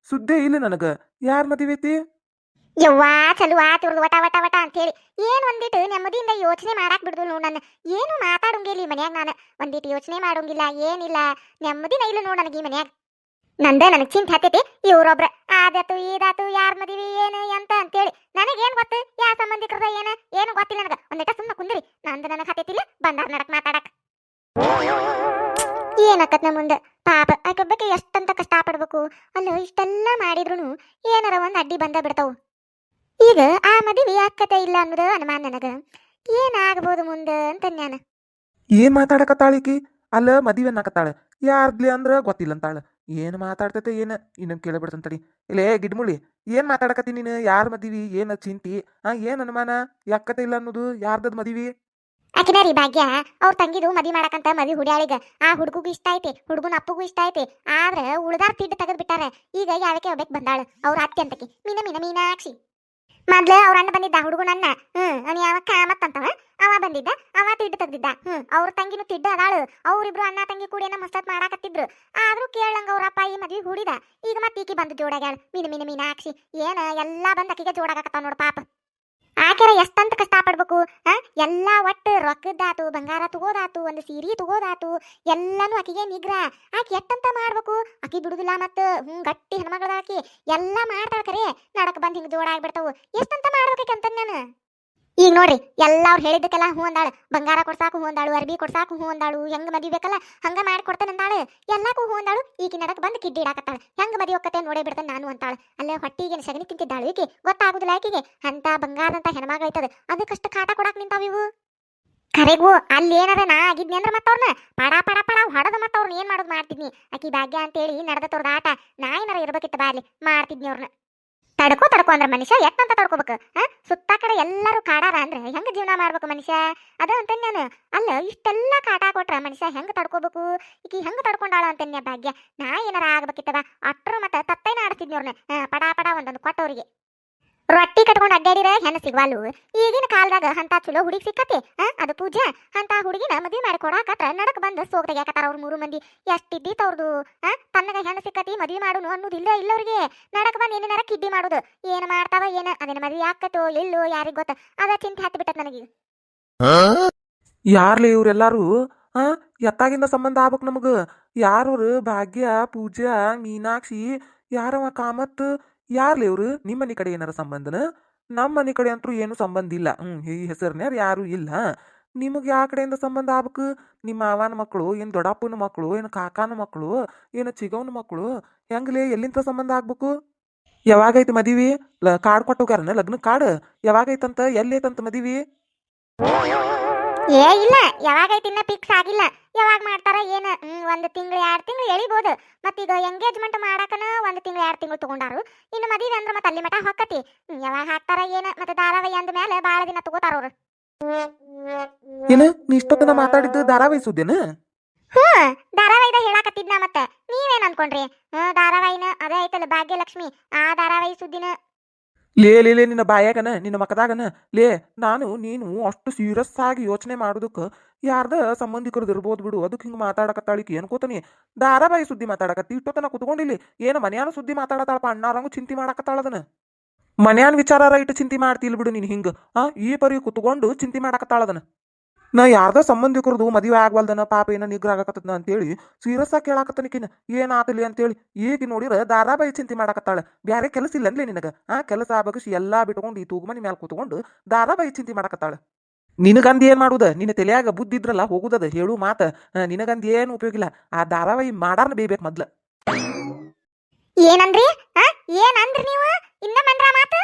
ಸುದ್ದೇ ಇಲ್ಲ ನನಗ. ಯಾರ್ ಮದ್ವಿ ಐತಿ? ಯವ್ವಾ, ಚಲುವಾ ತುರ್ದು ವಟ ವಟ ವಟ ಅಂತೇಳಿ ಏನ್ ಒಂದಿಟ್ಟು ನೆಮ್ಮದಿಯಿಂದ ಯೋಚನೆ ಮಾಡಾಕ್ ಬಿಡ್ದು ನೋಡ್ ನನ್ನ ಏನು ಮಾತಾಡಂಗಿಲ್ಲ ಈ ಮನ್ಯಾಗ ನಾನು. ಒಂದಿಟ್ಟು ಯೋಚನೆ ಮಾಡೋಂಗಿಲ್ಲ, ಏನಿಲ್ಲ. ನೆಮ್ಮದಿ ಇಲ್ಲ ನೋಡ್ ನನಗೆ ಈ ಮನ್ಯಾಗ. ನಂದ ನನಗ್ ಚಿಂತೆ ಹತ್ತೈತಿ ಇವ್ರೊಬ್ರ. ಆದಾತು ಇದಾತು ಯಾರ್ ಮದಿವಿ, ಏನು, ಎಂತ ಅಂತೇಳಿ. ನನಗೇನ್ ಗೊತ್ತು, ಯಾ ಸಂಬಂಧಿಕರದ ಏನ, ಏನು ಗೊತ್ತಿಲ್ಲ ನನಗ. ಒಂದಿಟ ಸುಮ್ಮ ಕುಂದ್ರಿ. ನಂದು ನನಗ್ ಹತ್ತೈತಿಲ್ಲ ಬಂದಾರ ನಡಕ್ ಮಾತಾಡಕ್. ಏನಕ್ಕತ್ ನಮ್ಮ ಮುಂದೆ? ಪಾಪ ಬಗ್ಗೆ ಎಷ್ಟಂತ ಕಷ್ಟ ಪಡ್ಬೇಕು ಅಲ್ಲ, ಇಷ್ಟೆಲ್ಲ ಮಾಡಿದ್ರು ಏನಾರ ಒಂದ್ ಅಡ್ಡಿ ಬಂದ ಬಿಡ್ತಾವು. ಈಗ ಆ ಮದುವೆ ಅಕ್ಕತೆ ಇಲ್ಲ ಅನ್ನೋದು ಅನುಮಾನ ನನಗ. ಏನಾಗಬಹುದು ಮುಂದೆ ಅಂತ ನಾನು ಏನ್ ಮಾತಾಡಕತ್ತಾಳಿಕಿ ಅಲ್ಲ ಮದುವೆ ಅನ್ನಕತ್ತಾಳ. ಯಾರ್ದ್ಲಿ ಅಂದ್ರ ಗೊತ್ತಿಲ್ಲ ಅಂತಾಳ. ಏನ್ ಮಾತಾಡ್ತೈತೆ ಏನ? ಇನ್ನೊಂದ್ ಕೇಳಬಿಡ್ತಂತಡಿ ಇಲ್ಲೇ ಗಿಡ್ಮುಳಿ ಏನ್ ಮಾತಾಡಕತ್ತಿ ನೀನು? ಯಾರ್ ಮದಿವಿ? ಏನ ಚಿಂತಿ? ಆ ಏನ್ ಅನುಮಾನ? ಯಾಕತೆ ಇಲ್ಲ ಅನ್ನೋದು? ಯಾರ್ದದ್ ಮದ್ವಿ? ಆಕಿನ ರೀ ಭಾಗ್ಯ ಅವ್ರ ತಂಗಿದು ಮದಿ ಮಾಡಕಂತ ಮದಿ ಹುಡ್ಯಾಳಿಗ. ಆ ಹುಡುಗಿಗೂ ಇಷ್ಟ ಐತಿ ಹುಡುಗನ ಅಪ್ಪಗೂ ಇಷ್ಟ ಐತಿ. ಆದ್ರೆ ಉಳ್ದಾರ್ ತಿಡ್ಡು ತೆಗೆದ್ ಬಿಟ್ಟಾರ. ಈಗ ಯಾವಕ್ಕೆ ಒಬ್ಬಕ್ ಬಂದಾಳ? ಅವ್ರ ಅತ್ತೆ ಅಂತಕಿ ಮೀನ ಮೀನ ಮೀನಾಕ್ಷಿ. ಮೊದ್ಲು ಅವ್ರ ಅಣ್ಣ ಬಂದಿದ್ದ ಹುಡುಗನನ್ನ ಹ್ಮ್, ಅವ್ನ ಯಾವ ಕಾಮತ್ ಅಂತವ? ಅವ ಬಂದಿದ್ದ, ಅವ ತಿಡ್ಡು ತೆಗ್ದಿದ್ದ. ಹ್ಮ್, ಅವ್ರ ತಂಗಿನೂ ತಿಡ್ಡು ಅದಾಳು ಅವ್ರಿಬ್ರು ಅಣ್ಣ ತಂಗಿ ಕೂಡಿ ಏನೋ ಮಸ್ತತ್ ಮಾಡಾಕತ್ತಿದ್ರು. ಆದ್ರೂ ಕೇಳಂಗ ಅವ್ರಪ್ಪ ಈ ಮದ್ವಿ ಹೂಡಿದ. ಈಗ ಮತ್ತೆ ಈಕಿ ಬಂದು ಜೋಡಾಗ್ಯಾಳ. ಮೀನು ಮೀನು ಮೀನಾಕ್ಷಿ, ಏನ, ಎಲ್ಲಾ ಬಂದ್ ಆಕಿಗೆ ಜೋಡಾಗತ್ತಾವ ನೋಡು ಪಾಪ. ಆಕೆರ ಎಷ್ಟಂತ ಕಷ್ಟ ಪಡ್ಬೇಕು ಎಲ್ಲಾ ಒಟ್ಟು ರೊಕ್ಕದಾತು, ಬಂಗಾರ ತಗೋದಾತು, ಒಂದು ಸೀರೆ ತಗೋದಾತು, ಎಲ್ಲಾನು ಆಕಿಗೆ ನಿಗ್ರ. ಆಕೆ ಎಷ್ಟಂತ ಮಾಡ್ಬೇಕು? ಆಕಿ ಬಿಡುದಿಲ್ಲ ಮತ್ತ, ಹ್ಮ್, ಗಟ್ಟಿ ಹೆಣ್ಮಗಳ ಆಕಿ. ಎಲ್ಲಾ ಮಾಡ್ತಾಳ ಕರೆ, ನಡಕ್ ಬಂದ್ ಹಿಂಗೆ ಜೋಡ ಆಗ್ಬಿಡ್ತಾವು ಎಷ್ಟಂತ ಮಾಡ್ಬೇಕಂತ ನಾನು ಈಗ ನೋಡ್ರಿ, ಎಲ್ಲ ಅವ್ರು ಹೇಳಿದ್ದಕ್ಕೆಲ್ಲ ಹೂ ಅಂದಾಳು. ಬಂಗಾರ ಕೊಡ್ಸಾಕು ಹೂ ಅಂದಾಳು, ಅರ್ಬಿ ಕೊಡ್ಸಾಕು ಹೂ ಅಂದಾಳು, ಹೆಂಗ್ ಮದಿ ಬೇಕಲ್ಲ, ಹಂಗ ಮಾಡಿ ಕೊಡ್ತಾನೆ ಅಂದಾಳು. ಎಲ್ಲಾಕು ಹೂ ಅಂದಾಳು. ಈಗ ನಡಕ್ ಬಂದ್ ಕಿಡ್ಡಿ ಇಡಾಕತ್ತಾಳ. ಹೆಂಗ್ ಮದಿ ಒಕ್ಕತೆ ನೋಡೇ ಬಿಡ್ತಾನೆ ನಾನು ಅಂತಾಳು. ಅಲ್ಲೇ ಹೊಟ್ಟಿಗೆ ಸಗಣಿ ತಿಂತಿದ್ದಾಳು ಈಕೆ. ಗೊತ್ತಾಗುದಿಲ್ಲ ಆಕೆಗೆ ಅಂತ ಬಂಗಾರದಂತ ಹೆಣ್ಮಗಳೈತದ. ಅದಕ್ಕಷ್ಟು ಕಾಟ ಕೊಡಾಕ್ ನಿಂತಾವ ಇವು. ಕರೆಗೂ, ಅಲ್ಲಿ ಏನಾರ ನಾ ಆಗಿದ್ನಿ ಅಂದ್ರೆ ಮತ್ತವ್ರನ್ನ ಪಡ ಪಡ ಪಡ, ಹೊಡೆದ ಮತ್ತವ್ರನ್ನ ಏನ್ ಮಾಡೋದು ಮಾಡ್ತಿದ್ನಿ. ಆಕಿ ಭಾಗ್ಯ ಅಂತೇಳಿ ನಡೆದ ತೋರ್ದ ಆಟ. ನಾ ಏನಾರ ಬಾ ಬಾರ್ಲಿ, ಮಾಡ್ತಿದ್ನಿ ಅವ್ರನ್ನ ತಡ್ಕೋ ತಡ್ಕೋ ಅಂದ್ರೆ ಮನುಷ್ಯ ಎಷ್ಟಂತ ತಡ್ಕೋಬೇಕು ಸುತ್ತ ಕಡೆ ಎಲ್ಲರೂ ಕಾಡಾರ ಅಂದ್ರೆ ಹೆಂಗ್ ಜೀವನ ಮಾಡ್ಬೇಕು ಮನುಷ್ಯ? ಅದ ಅಂತ ನಾನು? ಅಲ್ಲ, ಇಷ್ಟೆಲ್ಲ ಕಾಟ ಕೊಟ್ರ ಮನುಷ್ಯ ಹೆಂಗ್ ತಡ್ಕೋಬೇಕು? ಈಕಿ ಹೆಂಗ್ ತಡ್ಕೊಂಡಾಳ ಅಂತನ್ಯ ಭಾಗ್ಯ? ನಾ ಏನಾರ ಆಗ್ಬೇಕಿತ್ತವ? ಅಟ್ರು ಮತ್ತ ತತ್ತೈನ ಆಡ್ತಿದ್ನಿ ಅವ್ರನ್ನ ಪಡಾ ಪಡ ಒಂದೊಂದು ಕೊಟ್ಟವ್ರಿಗೆ. ರೊಟ್ಟಿ ಕಟ್ಕೊಂಡು ಅಡ್ಡಾಡಿರ ಹೆಣ್ಣು ಸಿಗ್ವಾಲು? ಈಗಿನ ಕಾಲದಾಗ ಅಂತ ಚಲೋ ಹುಡುಗಿ ಸಿಕ್ಕತಿ ಆ? ಅದು ಪೂಜಾ ಅಂತ ಹುಡುಗಿನ ಮದುವೆ ಮಾಡಿ ಕೊಡಾಕತ್ರ ನಡಕ್ ಬಂದು ಸೋಗ್ ತೆಗ್ಯಾಕತ್ತಾರ ಅವ್ರ ಮೂರು ಮಂದಿ. ಎಷ್ಟಿದ್ದೀತ ಅವ್ರದು ಆ? ತನ್ನಗ ಹೆಣ್ಣು ಸಿಕ್ಕತಿ ಮದುವೆ ಮಾಡುನು ಅನ್ನೋದಿಲ್ಲ ಇಲ್ಲವ್ರಿಗೆ ನಡಕ್ ಬಂದು ಏನೇನಾರ ಕಿಡ್ಡಿ ಮಾಡೋದು. ಏನ್ ಮಾಡ್ತಾವ ಏನ ಅದೇನ ಮದುವೆ ಆಕತೋ ಇಲ್ಲೋ ಯಾರಿಗ್ ಗೊತ್ತ? ಅದ ಚಿಂತೆ ಹತ್ತಿ ನನಗೆ. ಯಾರ್ಲಿ ಇವ್ರೆಲ್ಲಾರು ಆ? ಎತ್ತಾಗಿಂದ ಸಂಬಂಧ ಆಗ್ಬೇಕು ನಮಗ. ಯಾರವ್ರು ಭಾಗ್ಯ ಪೂಜಾ ಮೀನಾಕ್ಷಿ ಯಾರವ ಕಾಮತ್ ಯಾರ್ಲಿ ಇವ್ರು? ನಿಮ್ಮ ಮನೆ ಕಡೆ ಏನಾರ ಸಂಬಂಧನ? ನಮ್ಮ ಮನೆ ಕಡೆ ಅಂತೂ ಏನು ಸಂಬಂಧ ಇಲ್ಲ. ಹ್ಞೂ ಈ ಹೆಸರ್ನ್ಯಾರ ಯಾರು ಇಲ್ಲ. ನಿಮಗೆ ಯಾವ ಕಡೆಯಿಂದ ಸಂಬಂಧ ಆಗ್ಬೇಕು? ನಿಮ್ಮ ಮಾವನ ಮಕ್ಕಳು, ಏನು ದೊಡ್ಡಪ್ಪನ ಮಕ್ಕಳು, ಏನು ಕಾಕಾನ ಮಕ್ಕಳು, ಏನು ಚಿಗವನ ಮಕ್ಕಳು, ಹೆಂಗ್ಲೇ ಎಲ್ಲಿಂದ ಸಂಬಂಧ ಆಗ್ಬೇಕು? ಯಾವಾಗೈತಿ ಮದಿವಿ? ಲ, ಕಾರ್ಡ್ ಕೊಟ್ಟು ಹೋಗ್ಯಾರನ ಲಗ್ನ ಕಾರ್ಡ್? ಯಾವಾಗೈತಂತ, ಎಲ್ಲೈತಂತ ಮದಿವಿ? ಏ ಇಲ್ಲ. ಯಾವಾಗ ಇನ್ನ ಫಿಕ್ಸ್ ಆಗಿಲ್ಲ. ಯಾವಾಗ ಮಾಡ್ತಾರ ಏನ. ಒಂದು ತಿಂಗಳು ಎರಡು ತಿಂಗಳು ಎಳಿಬೋದು. ಮತ್ತೀಗ ಎಂಗೇಜ್ಮೆಂಟ್ ಮಾಡಾಕನ ಒಂದ್ ತಿಂಗಳು ಎರಡು ತಿಂಗಳು ತಗೊಂಡಾರು. ಇನ್ನು ಮದುವೆ ಅಂದ್ರ ಮತ್ತೆ ಅಲ್ಲಿ ಮಟ ಹೊಕ್ಕತಿ. ಯಾವಾಗ ಹಾಕ್ತಾರ ಏನ. ಮತ್ತೆ ಧಾರಾವಾಹಿ ಅಂದ ಮೇಲೆ ಬಾಳ ದಿನ ತಗೋತಾರ ಅವ್ರು. ಏನ? ನೀ ಇಷ್ಟೊತ್ತನ ಮಾತಾಡಿದ್ದು ಧಾರಾವಾಹಿ ಸುದ್ದಿನ? ಹ್ಮ್ ಧಾರಾವಾಹಿದ ಹೇಳಾಕತ್ತಿದ್ನ ಮತ್ತೆ. ನೀವೇನ್ ಅನ್ಕೊಂಡ್ರಿ? ಹ್ಮ್ ಧಾರಾವಾಹಿನ ಅದೇ ಐತಲ್ಲ ಭಾಗ್ಯಲಕ್ಷ್ಮಿ. ಆ ಧಾರಾವಾಹಿ ಸುದ್ದಿನ ಲೇ ಲೇ ಲೇ, ನಿನ್ನ ಬಾಯಾಗನ, ನಿನ್ನ ಮಕದಾಗನ ಲೇ, ನಾನು, ನೀನು ಅಷ್ಟು ಸೀರಿಯಸ್ ಆಗಿ ಯೋಚನೆ ಮಾಡೋದಕ್ಕೆ ಯಾರ್ದ ಸಂಬಂಧಿಕರದ್ದು ಇರ್ಬೋದು ಬಿಡು. ಅದಕ್ಕೆ ಹಿಂಗೆ ಮಾತಾಡಕತ್ತಾಳಿಕೆ. ಅನ್ಕೋತಾನಿ ಧಾರಾವಾಹಿ ಸುದ್ದಿ ಮಾತಾಡಕತ್ತಿ. ಇಷ್ಟೊತ್ತನ ಕುತ್ಕೊಂಡಿಲ್ಲ. ಏನು ಮನ್ಯಾನ ಸುದ್ದಿ ಮಾತಾಡತಾಳಪ್ಪ? ಅಣ್ಣಾರಂಗು ಚಿಂತೆ ಮಾಡಕತ್ತಾಳ ಅದನ ಮನ್ಯಾನ ವಿಚಾರ ಇಟ್ಟು ಚಿಂತೆ ಮಾಡ್ತಿಲ್ಲ ಬಿಡು ನೀನು ಹಿಂಗೆ. ಆ, ಈ ಪರಿ ಕುತ್ಕೊಂಡು ಚಿಂತೆ ಮಾಡಕತ್ತಾಳ ಅದನ್ನ. ನಾ ಯಾರ್ದ ಸಂಬಂಧಿಕರದು ಮದುವೆ ಆಗ್ವಲ್ದನ ಪಾಪ ಏನ ನಿಗ್ರಹ ಆಗಕತ್ತದ ಅಂತೇಳಿ ಸೀರಿಯಸ್ ಆಗಿ ಕೇಳಾಕತ್ತನಿಕಿನ ಆತಲಿ ಅಂತೇಳಿ ಈಗ ನೋಡಿರ ಧಾರಾವಾಹಿ ಚಿಂತೆ ಮಾಡಕತ್ತಾಳ. ಬ್ಯಾರೆ ಕೆಲಸ ಇಲ್ಲ ಇಲ್ಲನ್ಲೇ ನಿನಗ. ಆ ಕೆಲಸ ಬಗಸಿ ಎಲ್ಲಾ ಬಿಟ್ಕೊಂಡು ಈ ತೂಗುಮನಿ ಮ್ಯಾಲ ಕೂತ್ಕೊಂಡು ಧಾರಾವಾಹಿ ಚಿಂತೆ ಮಾಡಕತ್ತಾಳ. ನಿನಗಂದ್ ಏನ್ ಮಾಡುದ? ನಿನ್ನ ತಲೆಯಾಗ ಬುದ್ಧಿ ಇದ್ರಲ್ಲ ಹೋಗುದದ ಹೇಳು ಮಾತ. ನಿನಗಂದ್ ಏನು ಉಪಯೋಗ ಇಲ್ಲ ಆ ಧಾರಾವಾಹಿ ಮಾಡಾರ್ನ ಬೇಯ್ಬೇಕು ಮೊದ್ಲ. ಏನಂದ್ರಿ? ಏನಂದ್ರಿ ನೀವು? ಇನ್ನ ಮಾತು?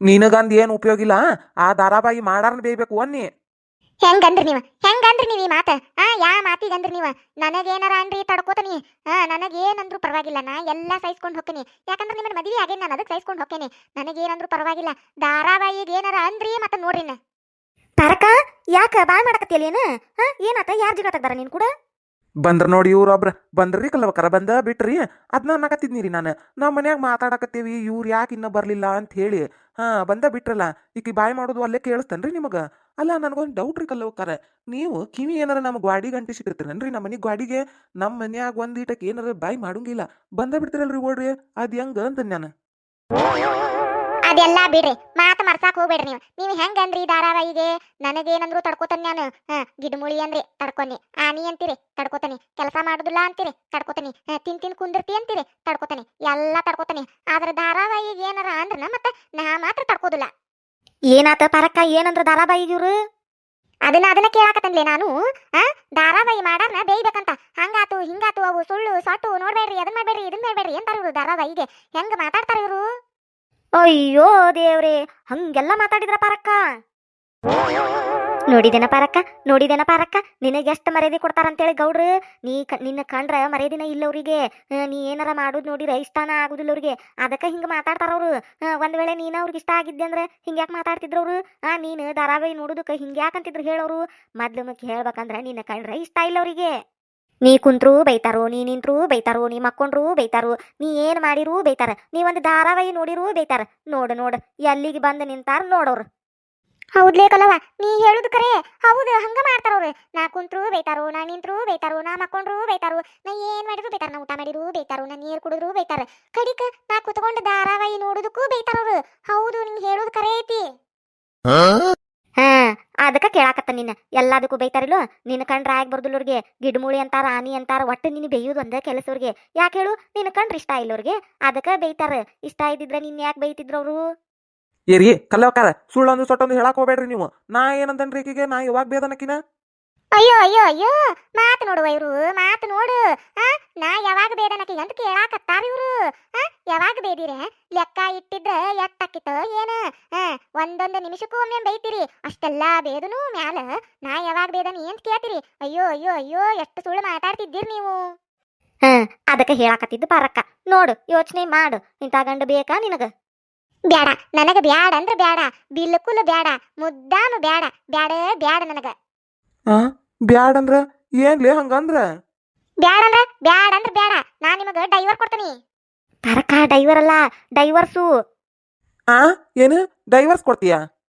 ನಿನಗಂದ ಏನು ಉಪಯೋಗ ಇಲ್ಲ ಆ ಧಾರಾವಾಹಿ ಮಾಡಾರ್ನ ಬೇಯ್ಬೇಕು ಅನ್ನಿ. ಹೆಂಗಂದ್ರಿ ನೀವ? ಹೆಂಗಂದ್ರಿ ನೀವ್ ಈ ಮಾತ? ಆ ಯಾ ಮಾತಿಗಂದ್ರಿ ನೀವ? ನನಗೇನಾರ ಅನ್ರಿ ತಡ್ಕೋತನಿ ಆ ನನಗೇನಂದ್ರು ಪರವಾಗಿಲ್ಲ ನಾ ಎಲ್ಲಾ ಸಹಿಸ್ಕೊಂಡು ಹೋಗ್ತೀನಿ. ಯಾಕಂದ್ರೆ ನಿಮ್ಮ ಮದುವೆ ಆಗೇನು ನಾನು ಅದಕ್ಕೆ ಸಹಿಸ್ಕೊಂಡು ಹೋಗ್ತೀನಿ. ನನಗೇನಂದ್ರು ಪರವಾಗಿಲ್ಲ. ಧಾರಾವಾಹಿಗೆ ಏನಾರ ಅಂದ್ರಿ ಮತ್ತೆ ನೋಡ್ರಿ ತಾರಕ ಯಾಕ ಬಾಯ್ ಮಾಡಕತ್ತಿಯಲ್ಲೇನ ಹಾ ಏನಾತ? ಯಾರ್ ಜಿಗ ತೆಗ್ದಾರ ನೀನು ಕೂಡ? ಬಂದ್ರ ನೋಡಿ ಇವ್ರೊಬ್ರ. ಬಂದ್ರಿ ಕಲ್ಲವಕರ ಬಂದ ಬಿಟ್ರಿ. ಅದನ್ನ ಅನ್ನಕತ್ತಿದ್ನಿರಿ ನಾನು. ನಮ್ಮ ಮನ್ಯಾಗ ಮಾತಾಡಕತ್ತೀವಿ ಇವ್ರು ಯಾಕೆ ಇನ್ನೂ ಬರಲಿಲ್ಲ ಅಂತ ಹೇಳಿ. ಹಾಂ ಬಂದ ಬಿಟ್ರಲ್ಲ. ಈಕಿ ಬಾಯ್ ಮಾಡೋದು ಅಲ್ಲೇ ಕೇಳಿಸ್ತೇನ್ರಿ ನಿಮಗ? ಅಲ್ಲ, ನನಗೊಂದು ಡೌಟ್ ರೀ ಕಲ್ಲೋಕಾರ. ನೀವು ಕಿವಿ ಏನಾರ ನಮ್ಮ ಗ್ವಾಡಿಗೆ ಅಂಟಿಸಿಟ್ಟಿರ್ತೀರನ್ರಿ? ನಮ್ಮ ಮನೆ ಗ್ವಾಡಿಗೆ ನಮ್ಮ ಮನ್ಯಾಗ ಒಂದೀಟಕ್ಕೆ ಏನಾರ ಬಾಯಿ ಮಾಡಂಗಿಲ್ಲ. ಬಂದ ಬಿಡ್ತಿರಲ್ರಿ ಓಡ್ರಿ. ಅದ್ ಹೆಂಗ ಅಂತ ನಾನು. ಅದೆಲ್ಲ ಬಿಡ್ರಿ. ಮಾತು ಮರ್ಸಾಕ್ ಹೋಗ್ಬೇಡ್ರಿ ನೀವು. ನೀವು ಹೆಂಗಂದ್ರಿ ಧಾರಾವಾಹಿಗೆ? ನನಗೇನಂದ್ರು ತಡ್ಕೋತಾನೆ ನಾನು. ಹಾ ಗಿಡಮುಳಿ ಅಂದ್ರಿ, ತಡ್ಕೊನಿ. ಆನಿ ಅಂತೀರಿ, ತಡ್ಕೋತಾನೆ. ಕೆಲಸ ಮಾಡುದಿಲ್ಲ ಅಂತೀರಿ, ತಡ್ಕೋತಾನೆ. ತಿನ್ ತಿನ್ ಕುಂದಿರ್ತಿ ಅಂತೀರಿ, ತಡ್ಕೋತಾನೆ. ಎಲ್ಲ ತಡ್ಕೋತಾನೆ. ಆದ್ರೆ ಧಾರಾವಾಹಿಗೆ ಏನಾರ ಅಂದ್ರ ಮತ್ತೆ ನಾ ಮಾತ್ರ ತಡ್ಕೋದಿಲ್ಲ. ಏನಾತ ಪರಕ್ಕ ಏನಂದ್ರ ಧಾರಾವಾಹಿ ಇವ್ರು? ಅದನ್ನ ಅದನ್ನ ಕೇಳಾಕತ್ತನ್ಲೆ ನಾನು. ಆ? ಧಾರಾವಾಹಿ ಮಾಡಾರ್ನ ಬೇಯ್ಬೇಕಂತ. ಹಂಗಾತು ಹಿಂಗಾತು ಅವು ಸುಳ್ಳು ಸಾಟು ನೋಡ್ಬೇಡ್ರಿ ಅದನ್ನ ಮಾಡ್ಬೇಡ್ರಿ ಇದನ್ನ ಮಾಡ್ಬೇಡ್ರಿ ಅಂತಾರ ಇವ್ರು ಧಾರಾವಾಹಿಗೆ ಹೆಂಗ್ ಮಾತಾಡ್ತಾರ ಇವ್ರು? ಅಯ್ಯೋ ದೇವ್ರೆ ಹಂಗೆಲ್ಲ ಮಾತಾಡಿದ್ರ ಪಾರಕ್ಕ. ನೋಡಿದೇನ ಪಾರಕ್ಕ ನೋಡಿದೇನ ಪಾರಕ್ಕ ನಿನಗೆ ಎಷ್ಟು ಮರ್ಯಾದೆ ಕೊಡ್ತಾರಂತೇಳಿ ಗೌಡ್ರು? ನೀ ಕ, ನಿನ್ನ ಕಂಡ್ರ ಮರ್ಯಾದಿನ ಇಲ್ಲ ಅವ್ರಿಗೆ ನೀ ಏನಾರ ಮಾಡೋದು ನೋಡಿರ ಇಷ್ಟನ ಆಗುದಿಲ್ಲ ಅವ್ರಿಗೆ. ಅದಕ್ಕೆ ಹಿಂಗೆ ಮಾತಾಡ್ತಾರ ಅವರು. ಒಂದು ವೇಳೆ ನೀನ ಅವ್ರಿಗೆ ಇಷ್ಟ ಆಗಿದ್ದೆ ಅಂದ್ರೆ ಹಿಂಗ್ಯಾಕ್ ಮಾತಾಡ್ತಿದ್ರು ಅವರು? ಆ ನೀನು ಧಾರಾವಾಹಿ ನೋಡುದಕ್ಕೆ ಹಿಂಗ್ಯಾಕಂತಿದ್ರು ಹೇಳೋರು ಮೊದ್ಲು ಮುಖ್ಯ ಹೇಳ್ಬೇಕಂದ್ರೆ ನಿನ್ನ ಕಂಡ್ರ ಇಷ್ಟ ಇಲ್ಲ ಅವ್ರಿಗೆ. ನೀ ಕುಂತ್ರು ಬೈತಾರೋ, ನೀ ನಿಂತ್ರು ಬೈತಾರೋ, ನೀ ಮಕ್ಕೊಂಡ್ರು ಬೈತಾರೋ, ನೀ ಏನು ಮಾಡಿರೂ ಬೈತಾರ. ನೀ ಒಂದು ಧಾರಾವಾಹಿ ನೋಡಿರೂ ಬೈತಾರ. ನೋಡು ನೋಡು, ಎಲ್ಲಿಗೆ ಬಂದು ನಿಂತಾರ ನೋಡೋರು ಹೌದ್ಲೇ ಕಲವ ನೀ ಹೇಳುದು ಕರೆ. ಹೌದು ಹಂಗ ಮಾಡ್ತಾರ ಅವ್ರು. ನಾ ಕುಂತ್ರು ಬೈತಾರು ನಾ ನಿಂತ್ರು ಬೈತಾರು ನಾ ಮಕ್ಕೊಂಡ್ರು ಬೈತಾರು ನಾ ಏನ್ ಮಾಡಿದ್ರು ಬೈತಾರ ನಾ ಊಟ ಮಾಡಿದ್ರು ಬೈತಾರು ನಾ ನೀರ್ ಕುಡಿದ್ರು ಬೈತಾರ ಕಡಿಕ ನಾ ಕುತ್ಕೊಂಡು ಧಾರಾವಾಹಿ ನೋಡುದಕ್ಕೂ ಬೈತಾರ ಅವ್ರು. ಹೌದು ನಿಂಗ್ ಹೇಳುದು ಕರೆ ಐತಿ. ಹಾ? ಅದಕ್ಕ ಕೇಳಾಕತ್ತ ನಿನ್ನ. ಎಲ್ಲದಕ್ಕೂ ಬೈತಾರಿಲ್ಲ ನಿನ್ನ ಕಂಡ್ರ ರಾಯ್ ಬರ್ದಿಲ್ಲ ಅವ್ರಿಗೆ. ಗಿಡಮೂಳಿ ಅಂತಾರ ಆನಿ ಅಂತಾರ ಒಟ್ಟು ನೀನು ಬೇಯುದು ಒಂದೇ ಕೆಲಸ ಅವ್ರಿಗೆ. ಯಾಕೆ ಹೇಳು? ನಿನ್ನ ಕಂಡ್ರ ಇಷ್ಟ ಇಲ್ಲ ಅವ್ರಿಗೆ. ಅದಕ್ಕ ಬೈತಾರ ಇಷ್ಟ ಇದ್ದಿದ್ರ ನಿನ್ ಯಾಕೆ ಬೈತಿದ್ರು ಅವರು? ಏರಿ ಕಲ್ಲವಕಾರ ಸುಳ್ಳೊಂದು ಸೊಟ್ಟೊಂದು ಹೇಳಕ್ ಹೋಗ್ಬೇಡ್ರಿ ನೀವು. ನಾ ಏನಂತನ್ರಿ ಈಕಿಗೆ? ನಾ ಯಾವಾಗ ಬೇದನಕಿನ ಅಯ್ಯೋ ಅಯ್ಯೋ ಅಯ್ಯೋ ಮಾತು ನೋಡುವ ಇವ್ರು ಮಾತು ನೋಡು. ಆ ನಾ ಯಾವಾಗ ಬೇದನಕಿ ಅಂತ ಕೇಳಾಕತ್ತಾರ ಇವ್ರು. ಆ ಯಾವಾಗ ಬೇದಿರೆ? ಲೆಕ್ಕ ಇಟ್ಟಿದ್ರ ಎಟ್ಟಾಕಿತ್ತ ಏನ? ಆ ಒಂದೊಂದು ನಿಮಿಷಕ್ಕೂ ಒಮ್ಮೆ ಬೈತೀರಿ ಅಷ್ಟೆಲ್ಲ ಬೇದನು ಮ್ಯಾಲ ನಾ ಯಾವಾಗ ಬೇದನಿ ಅಂತ ಕೇಳ್ತೀರಿ. ಅಯ್ಯೋ ಅಯ್ಯೋ ಅಯ್ಯೋ ಎಷ್ಟು ಸುಳ್ಳು ಮಾತಾಡ್ತಿದ್ದೀರಿ ನೀವು. ಹಾ ಅದಕ್ಕೆ ಹೇಳಾಕತ್ತಿದ್ದು ಪಾರಕ್ಕ. ನೋಡು ಯೋಚನೆ ಮಾಡು. ಇಂತ ಗಂಡು ಬೇಕಾ ನಿನಗ? ಬ್ಯಾಡ. ನನಗ ಬ್ಯಾಡ ಅಂದ್ರ ಬ್ಯಾಡ. ಬಿಲ್ಕುಲ್ ಬ್ಯಾಡ. ಮುದ್ದಾನು ಬ್ಯಾಡ. ಬ್ಯಾಡ ಬ್ಯಾಡ ನನಗ. ಆ? ಬ್ಯಾಡಂದ್ರ ಏನ್ಲೇ ಹಂಗಂದ್ರ? ಬ್ಯಾಡ ಅಂದ್ರ ಬ್ಯಾಡ ಅಂದ್ರ ಬ್ಯಾಡ. ನಾ ನಿಮಗ ಡೈವರ್ ಕೊಡ್ತೀನಿ. ತರಕ ಡೈವರ್ ಅಲ್ಲ ಡೈವರ್ಸು. ಆ? ಏನು? ಡೈವರ್ಸ್ ಕೊಡ್ತೀಯಾ?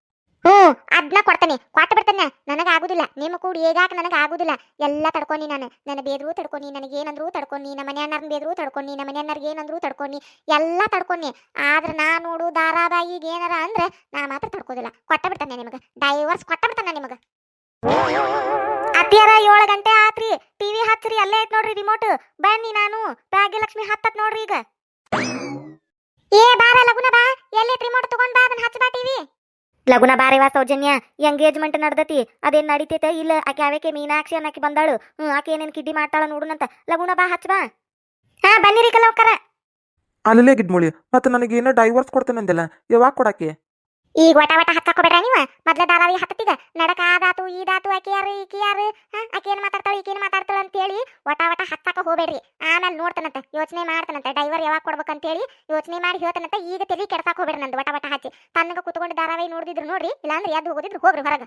ಹ್ಮ್. ಅದನ್ನ ಕೊಡ್ತೀನಿ. ಕೊಟ್ಟು ಬಿಡ್ತೇನೆ. ನನಗ ಆಗುದಿಲ್ಲ ನಿಮ್ಮ ಕೂಡಿ ಹೇಗಾಕ ನನಗ ಆಗುದಿಲ್ಲ ಎಲ್ಲ ತಡ್ಕೊನಿ ನಾನು. ನನ್ನ ಬೇದ್ರು ತಡ್ಕೊನಿ ನನಗೆ ಏನಂದ್ರು ತಡ್ಕೊನಿ ನಮ್ಮ ಮನೆಯನ್ನಾರ್ನ ಬೇದ್ರು ತಡ್ಕೊನಿ ನಮ್ಮ ಮನೆಯನ್ನಾರ್ಗೆ ಏನಂದ್ರು ತಡ್ಕೊನಿ ಎಲ್ಲ ತಡ್ಕೊನಿ ಆದ್ರೆ ನಾ ನೋಡು ಧಾರಾವಾಹಿಗೆ ಏನಾರ ಅಂದ್ರೆ ನಾ ಮಾತ್ರ ತಡ್ಕೋದಿಲ್ಲ. ಕೊಟ್ಟ ಬಿಡ್ತಾನೆ ನಿಮಗೆ. ಡೈವರ್ಸ್ ಕೊಟ್ಟ ಬಿಡ್ತಾನೆ ನಿಮಗೆ. ಅತ್ತಿಯರ ಏಳು ಗಂಟೆ ಆತ್ರಿ. ಟಿವಿ ಹಚ್ಚ್ರಿ, ಅಲ್ಲೇ ಐತ್ ನೋಡ್ರಿ ರಿಮೋಟ್ ಬನ್ನಿ ನಾನು. ಭಾಗ್ಯಲಕ್ಷ್ಮಿ ಹತ್ತತ್ ನೋಡ್ರಿ ಈಗ. ಏ ಬಾರ ಲಗುನ ಬಾ. ಎಲ್ಲೈತ್ ರಿಮೋಟ್ ತಗೊಂಡ್ ಬಾ, ಅದನ್ನ ಹಚ್ಚ ಬಾ ಟಿವಿ. ಲಗುನ ಬಾರೇವಾ ಸೌಜನ್ಯ ಎಂಗೇಜ್ಮೆಂಟ್ ನಡ್ದತಿ, ಅದೇನ್ ನಡೀತೈತೆ? ಇಲ್ಲ, ಆಕೆ ಯಾವಕ್ಕೆ ಮೀನಾಕ್ಷಿ ಅನ್ನಕ್ಕೆ ಬಂದಾಳು? ಹ್ಮ್, ಆಕೆ ಏನೇನು ಕಿಡ್ಡಿ ಮಾಡ್ತಾಳ ನೋಡುನಂತ ಲಗುನ ಬಾ, ಹಚ್ಚ ಬಾ. ಹಾ, ಬನ್ನಿರಿ ಕಲವಕರ. ಅಲ್ಲಲ್ಲೇ ಗಿಡ್ಮೊಳಿ, ಮತ್ತೆ ನನಗೇನೋ ಡೈವರ್ಸ್ ಕೊಡ್ತೇನಂದಿಲ್ಲ, ಯಾವಾಗ ಕೊಡಕ್ಕೆ ಈಗ ವಟ ವಟ ಹತ್ತಾಕೋಬೇಡ್ರ ನೀವ? ಮೊದ್ಲ ಧಾರಾವಾಹಿ ಹತ್ತತಿಗ ನಡಕ ಆದಾತು, ಈದಾತು ಆಕೆ ಯಾರು ಈಕಿ ಯಾರು ಆಕೆ ಏನು ಏನ್ ಮಾತಾಡ್ತಾಳ, ಈಕೇನ್ ಮಾತಾಡ್ತಾಳ ಅಂತೇಳಿ ವಟ ವಟ ಹತ್ತಾಕ ಹೋಗ್ಬೇಡ್ರಿ. ಆಮೇಲೆ ನೋಡ್ತಾನಂತ, ಯೋಚನೆ ಮಾಡ್ತಾನಂತ ಡೈವರ್ ಯಾವಾಗ ಕೊಡ್ಬೇಕಂತೇಳಿ ಯೋಚನೆ ಮಾಡಿ ಹೇಳ್ತಾನಂತ. ಈಗ ತಲೆ ಕೆಡ್ಸಾಕ ಹೋಗ್ಬೇಡ್ರಿ ನಂದು ವಟ ವಟ ಹಚ್ಚಿ. ತನ್ನಗ ಕುತ್ಕೊಂಡು ಧಾರಾವಾಹಿ ನೋಡಿದ್ರು ನೋಡ್ರಿ, ಇಲ್ಲಾಂದ್ರೆ ಎದ್ದು ಹೋಗೋದಿದ್ರು, ಹೋಗ್ರಿ ಹೊರಗ.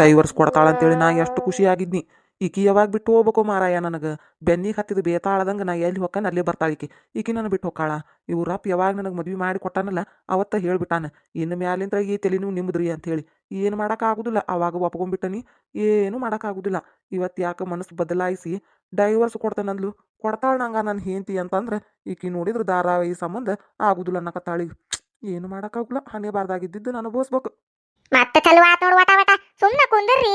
ಡೈವರ್ಸ್ ಕೊಡ್ತಾಳ ಅಂತೇಳಿ ನಾ ಎಷ್ಟು ಖುಷಿಯಾಗಿದ್ನಿ ಈಕಿ ಯಾವಾಗ ಬಿಟ್ಟು ಹೋಗ್ಬೇಕು ಮಾರಾಯ ನನಗೆ? ಬೆನ್ನಿಗೆ ಹತ್ತಿದ ಬೇತಾಳದಂಗೆ ನಾ ಎಲ್ಲಿ ಹೊಕ್ಕನ ಅಲ್ಲೇ ಬರ್ತಾಳೆ ಈಕಿ. ಈಕಿ ನನ್ನ ಬಿಟ್ಟು ಹೋಗ್ಕಾಳ ಇವ್ರಪ್ಪ ಯಾವಾಗ ನನಗೆ ಮದುವೆ ಮಾಡಿ ಕೊಟ್ಟಾನಲ್ಲ ಅವತ್ತ ಹೇಳ್ಬಿಟ್ಟಾನೆ. ಇನ್ನು ಮ್ಯಾಲಿಂದ ಈ ತಲೆನೂ ನಿಮ್ಮದ್ರಿ ಅಂತೇಳಿ ಏನು ಮಾಡೋಕ್ಕಾಗೋದಿಲ್ಲ ಅವಾಗ ಒಪ್ಕೊಂಡ್ಬಿಟ್ಟನಿ. ಏನು ಮಾಡೋಕ್ಕಾಗೋದಿಲ್ಲ ಇವತ್ತು ಯಾಕೆ ಮನಸ್ಸು ಬದಲಾಯಿಸಿ ಡೈವರ್ಸ್ ಕೊಡ್ತಾನಂದ್ಲು ಕೊಡ್ತಾಳ ನಂಗೆ ನನ್ನ ಹೆಂಡತಿ ಅಂತಂದ್ರೆ ಈಕಿ ನೋಡಿದ್ರೆ ಧಾರಾವಾಹಿ ಸಂಬಂಧ ಆಗುದಿಲ್ಲ ಅನ್ನಕತ್ತಾಳಿ. ಏನು ಮಾಡೋಕ್ಕಾಗಲ್ಲ ಹಣೆ ಬಾರ್ದಾಗಿದ್ದು ನಾನು ಬೋಸ್ಬೇಕು ಮತ್ತೆ ಚಲೋ ಆತ್ ಸುಮ್ಮನೆ ಕುಂದ್ರಿ